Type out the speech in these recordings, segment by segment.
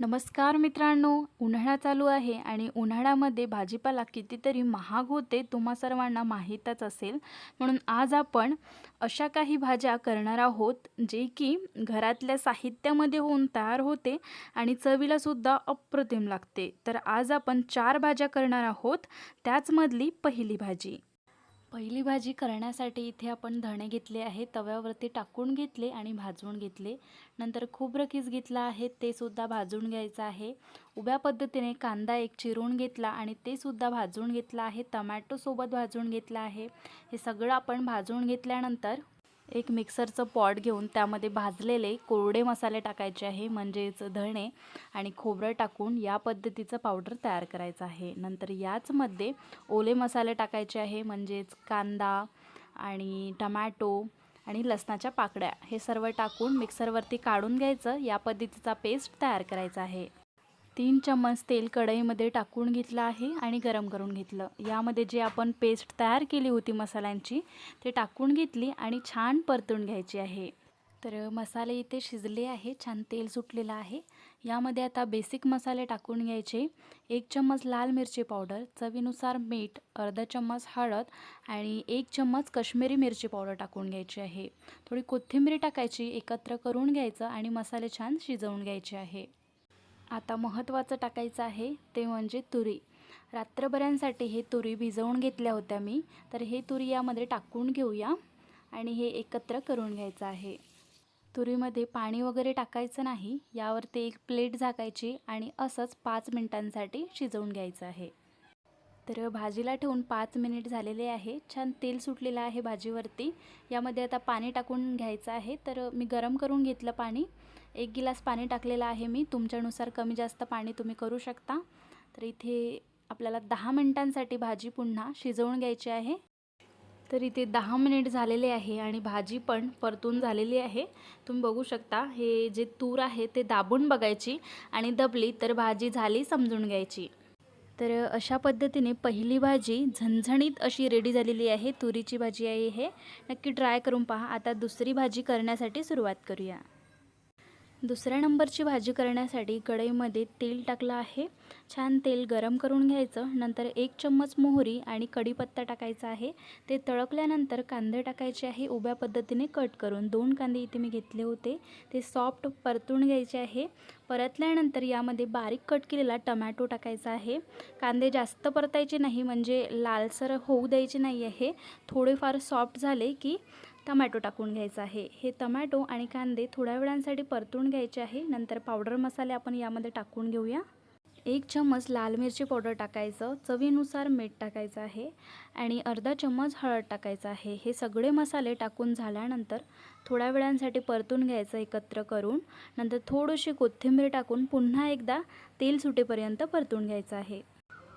नमस्कार मित्रांनो उन्हाळा चालू आहे आणि उन्हाळ्यामध्ये भाजीपाला कितीतरी महाग होते तुम्हा सर्वांना माहीतच असेल. म्हणून आज आपण अशा काही भाज्या करणार आहोत जे की घरातल्या साहित्यामध्ये होऊन तयार होते आणि चवीलासुद्धा अप्रतिम लागते. तर आज आपण चार भाज्या करणार आहोत त्याचमधली पहिली भाजी. पहिली भाजी करण्यासाठी इथे आपण धणे घेतले आहे तव्यावरती टाकून घेतले आणि भाजून घेतले. नंतर खोबरं किस घेतलं आहे ते सुद्धा भाजून घ्यायचं आहे. उभ्या पद्धतीने कांदा एक चिरून घेतला आणि ते सुद्धा भाजून घेतला आहे. टमॅटोसोबत भाजून घेतलं आहे. हे सगळं आपण भाजून घेतल्यानंतर एक मिक्सरचं पॉट घेऊन त्यामध्ये भाजलेले कोरडे मसाले टाकायचे आहे म्हणजेच धणे आणि खोबरं टाकून या पद्धतीचं पावडर तयार करायचं आहे. नंतर याचमध्ये ओले मसाले टाकायचे आहे म्हणजेच कांदा आणि टमॅटो आणि लसणाच्या पाकड्या हे सर्व टाकून मिक्सरवरती काढून घ्यायचं. या पद्धतीचा पेस्ट तयार करायचा आहे. तीन चम्मच तेल कढईमध्ये टाकून घेतलं आहे आणि गरम करून घेतलं. यामध्ये जे आपण पेस्ट तयार केली होती मसाल्यांची ते टाकून घेतली आणि छान परतून घ्यायची आहे. तर मसाले इथे शिजले आहे छान तेल सुटलेलं आहे. यामध्ये आता बेसिक मसाले टाकून घ्यायचे. एक चम्मच लाल मिरची पावडर चवीनुसार मीठ अर्धा चम्मच हळद आणि एक चम्मच कश्मीरी मिरची पावडर टाकून घ्यायची आहे. थोडी कोथिंबीर टाकायची एकत्र करून घ्यायचं आणि मसाले छान शिजवून घ्यायचे आहे. आता महत्त्वाचं टाकायचं आहे ते म्हणजे तुरी. रात्रभऱ्यांसाठी हे तुरी भिजवून घेतल्या होत्या मी तर हे तुरी यामध्ये टाकून घेऊया आणि हे एकत्र करून घ्यायचं आहे. तुरीमध्ये पाणी वगैरे टाकायचं नाही यावरती एक प्लेट झाकायची आणि असंच पाच मिनटांसाठी शिजवून घ्यायचं आहे. तर भाजीला ठेवून पाच मिनिट झालेले आहे. छान तेल सुटलेलं आहे भाजीवरती. यामध्ये आता पाणी टाकून घ्यायचं आहे. तर मी गरम करून घेतलं पाणी. एक गिलास पाणी टाकलेलं आहे मी. तुमच्यानुसार कमी जास्त पाणी तुम्ही करू शकता. तर इथे आपल्याला दहा मिनटांसाठी भाजी पुन्हा शिजवून घ्यायची आहे. तर इथे दहा मिनिट झालेले आहे आणि भाजी पण परतून झालेली आहे. तुम्ही बघू शकता हे जे तूर आहे ते दाबून बघायची आणि दबली तर भाजी झाली समजून घ्यायची. तर अशा पद्धतीने पहिली भाजी झणझणीत अशी रेडी झालेली आहे. तुरीची भाजी आहे हे. नक्की ट्राय करून पहा. आता दुसरी भाजी करण्यासाठी सुरुवात करूया. दुसऱ्या नंबरची भाजी करण्यासाठी कढईमध्ये तेल टाकलं आहे. छान तेल गरम करून घ्यायचं. नंतर एक चम्मच मोहरी आणि कढीपत्ता टाकायचा आहे. ते तळकल्यानंतर कांदे टाकायचे आहे. उभ्या पद्धतीने कट करून दोन कांदे इथे मी घेतले होते. ते सॉफ्ट परतून घ्यायचे आहे. परतल्यानंतर यामध्ये बारीक कट केलेला टमॅटो टाकायचा आहे. कांदे जास्त परतायचे नाही म्हणजे लालसर होऊ द्यायचे नाही आहे. थोडेफार सॉफ्ट झाले की टमॅटो टाकून घ्यायचा आहे. हे टमॅटो आणि कांदे थोड्या वेळांसाठी परतून घ्यायचे आहे. नंतर पावडर मसाले आपण यामध्ये टाकून घेऊया. एक चम्मच लाल मिरची पावडर टाकायचं. चवीनुसार मीठ टाकायचं आहे आणि अर्धा चम्मच हळद टाकायचं आहे. हे सगळे मसाले टाकून झाल्यानंतर थोड्या वेळांसाठी परतून घ्यायचं एकत्र करून. नंतर थोडीशी कोथिंबीर टाकून पुन्हा एकदा तेल सुटेपर्यंत परतून घ्यायचं आहे.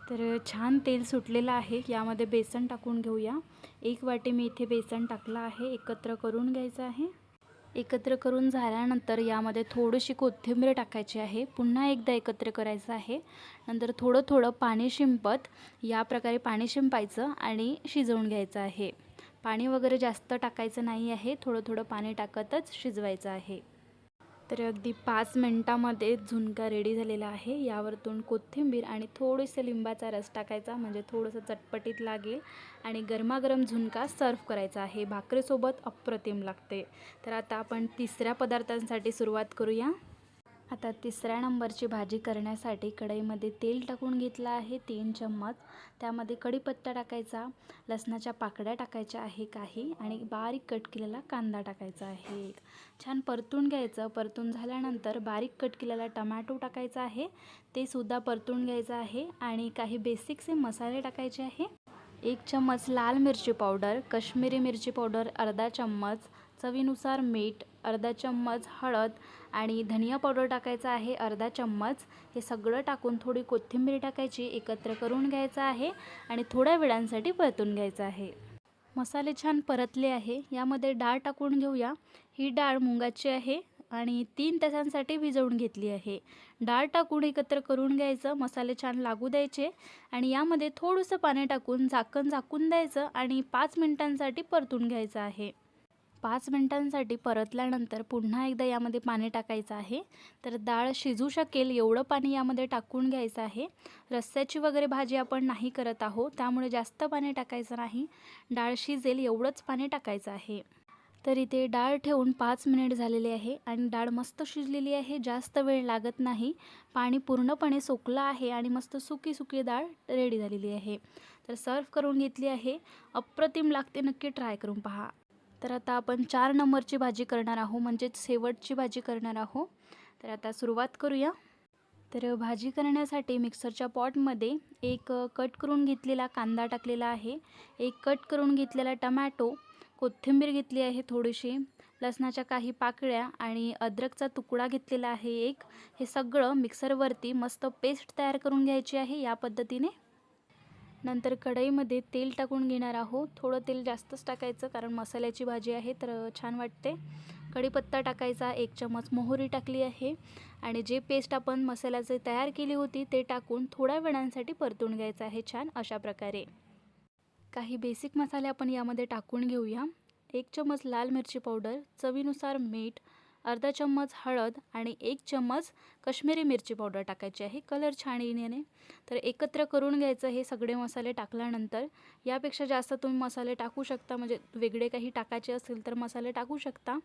तर छान तेल सुटलेलं आहे. यामध्ये बेसन टाकून घेऊया. एक वाटी मी इथे बेसन टाकलं आहे. एकत्र करून घ्यायचं आहे. एकत्र करून झाल्यानंतर यामध्ये थोडीशी कोथिंबीर टाकायची आहे. पुन्हा एकदा एकत्र करायचं आहे. नंतर थोडं थोडं पाणी शिंपत या प्रकारे पाणी शिंपायचं आणि शिजवून घ्यायचं आहे. पाणी वगैरे जास्त टाकायचं नाही आहे. थोडं थोडं पाणी टाकतच शिजवायचं आहे. तर अगदी पाच मिनटामध्ये झुणका रेडी झालेला आहे. यावरतून कोथिंबीर आणि थोडंसं लिंबाचा रस टाकायचा म्हणजे थोडंसं चटपटीत लागेल. आणि गरमागरम झुणका सर्व करायचा आहे. भाकरीसोबत अप्रतिम लागते. तर आता आपण तिसऱ्या पदार्थांसाठी सुरुवात करूया. आता तिसऱ्या नंबरची भाजी करण्यासाठी कढईमध्ये तेल टाकून घेतलं आहे तीन चम्मच. त्यामध्ये कढीपत्ता टाकायचा लसणाच्या पाकड्या टाकायच्या आहे काही आणि बारीक कट केलेला कांदा टाकायचा आहे छान परतून घ्यायचं. परतून झाल्यानंतर बारीक कट केलेला टमॅटो टाकायचा आहे. ते सुद्धा परतून घ्यायचं आहे आणि काही बेसिकचे मसाले टाकायचे आहे. एक चम्मच लाल मिरची पावडर कश्मीरी मिरची पावडर अर्धा चम्मच चवीनुसार मीठ अर्धा चम्मच हळद आणि धनिया पावडर टाकायचा आहे. अर्धा चम्मच हे सगळं टाकून थोडी कोथिंबीर टाकायची एकत्र करून घ्यायचं आहे आणि थोड्या वेळांसाठी परतून घ्यायचं आहे. मसाले छान परतले आहे. यामध्ये डाळ टाकून घेऊया. ही डाळ मुंगाची आहे आणि तीन तासांसाठी भिजवून घेतली आहे. डाळ टाकून एकत्र करून घ्यायचं. मसाले छान लागू द्यायचे आणि यामध्ये थोडंसं पाणी टाकून झाकण झाकून द्यायचं आणि पाच मिनटांसाठी परतून घ्यायचं आहे. पाच मिनटांसाठी परतल्यानंतर पुन्हा एकदा यामध्ये पाणी टाकायचं आहे. तर डाळ शिजू शकेल एवढं पाणी यामध्ये टाकून घ्यायचं आहे. रस्स्याची वगैरे भाजी आपण नाही करत आहोत त्यामुळे जास्त पाणी टाकायचं नाही. डाळ शिजेल एवढंच पाणी टाकायचं आहे. तर इथे डाळ ठेवून पाच मिनिट झालेले आहे आणि डाळ मस्त शिजलेली आहे जास्त वेळ लागत नाही. पाणी पूर्णपणे सोकलं आहे आणि मस्त सुकी सुकी डाळ रेडी झालेली आहे. तर सर्व करून घेतली आहे. अप्रतिम लागते नक्की ट्राय करून पहा. तर आता आपण चार नंबरची भाजी करणार आहोत म्हणजेच शेवटची भाजी करणार आहोत. तर आता सुरुवात करूया. तर भाजी करण्यासाठी मिक्सरच्या पॉटमध्ये एक कट करून घेतलेला कांदा टाकलेला आहे. एक कट करून घेतलेला टमॅटो कोथिंबीर घेतली आहे थोडीशी लसणाच्या काही पाकळ्या आणि अद्रकचा तुकडा घेतलेला आहे एक. हे सगळं मिक्सरवरती मस्त पेस्ट तयार करून घ्यायची आहे या पद्धतीने. नंतर कढईमध्ये तेल टाकून घेणार आहोत. थोडं तेल जास्तच टाकायचं कारण मसाल्याची भाजी आहे तर छान वाटते. कढीपत्ता टाकायचा एक चमच मोहरी टाकली आहे आणि जे पेस्ट आपण मसाल्याचे तयार केली होती ते टाकून थोड्या वेळांसाठी परतून घ्यायचं आहे छान अशा प्रकारे. काही बेसिक मसाले आपण यामध्ये टाकून घेऊया. एक चमच लाल मिरची पावडर चवीनुसार मीठ अर्धा चम्मच हळद आणि एक चम्मच कश्मीरी मिरची पावडर टाकायची आहे. कलर छान येण्याने. तर एकत्र करून घ्यायचं हे सगळे मसाले टाकल्यानंतर यापेक्षा जास्त तुम्ही मसाले टाकू शकता. म्हणजे वेगळे काही टाकायचे असेल तर मसाले टाकू शकता.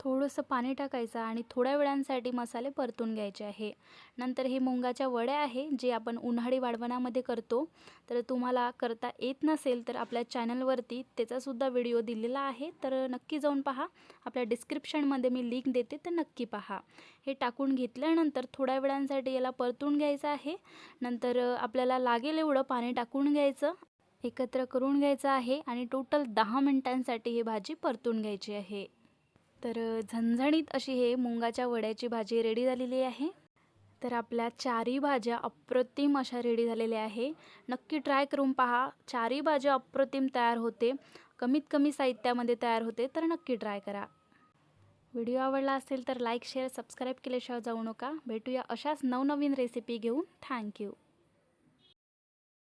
थोडंसं पाणी टाकायचं आणि थोड्या वेळांसाठी मसाले परतून घ्यायचे आहे. नंतर हे मुंगाच्या वड्या आहे जे आपण उन्हाळी वाळवणामध्ये करतो. तर तुम्हाला करता येत नसेल तर आपल्या चॅनलवरती त्याचासुद्धा व्हिडिओ दिलेला आहे. तर नक्की जाऊन पहा. आपल्या डिस्क्रिप्शनमध्ये मी लिंक देते तर नक्की पहा. हे टाकून घेतल्यानंतर थोड्या वेळांसाठी याला परतून घ्यायचं आहे. नंतर आपल्याला लागेल एवढं पाणी टाकून घ्यायचं. एकत्र करून घ्यायचं आहे आणि टोटल दहा मिनटांसाठी ही भाजी परतून घ्यायची आहे. तर झणझणीत अशी हे मुंगाच्या वड्याची भाजी रेडी झालेली आहे. तर आपल्या चारही भाज्या अप्रतिम अशा रेडी झालेल्या आहे. नक्की ट्राय करून पहा. चारही भाज्या अप्रतिम तयार होते. कमीत कमी साहित्यामध्ये तयार होते तर नक्की ट्राय करा. व्हिडिओ आवडला असेल तर लाईक शेअर सबस्क्राईब केल्याशिवाय जाऊ नका. भेटूया अशाच नवनवीन रेसिपी घेऊन. थँक्यू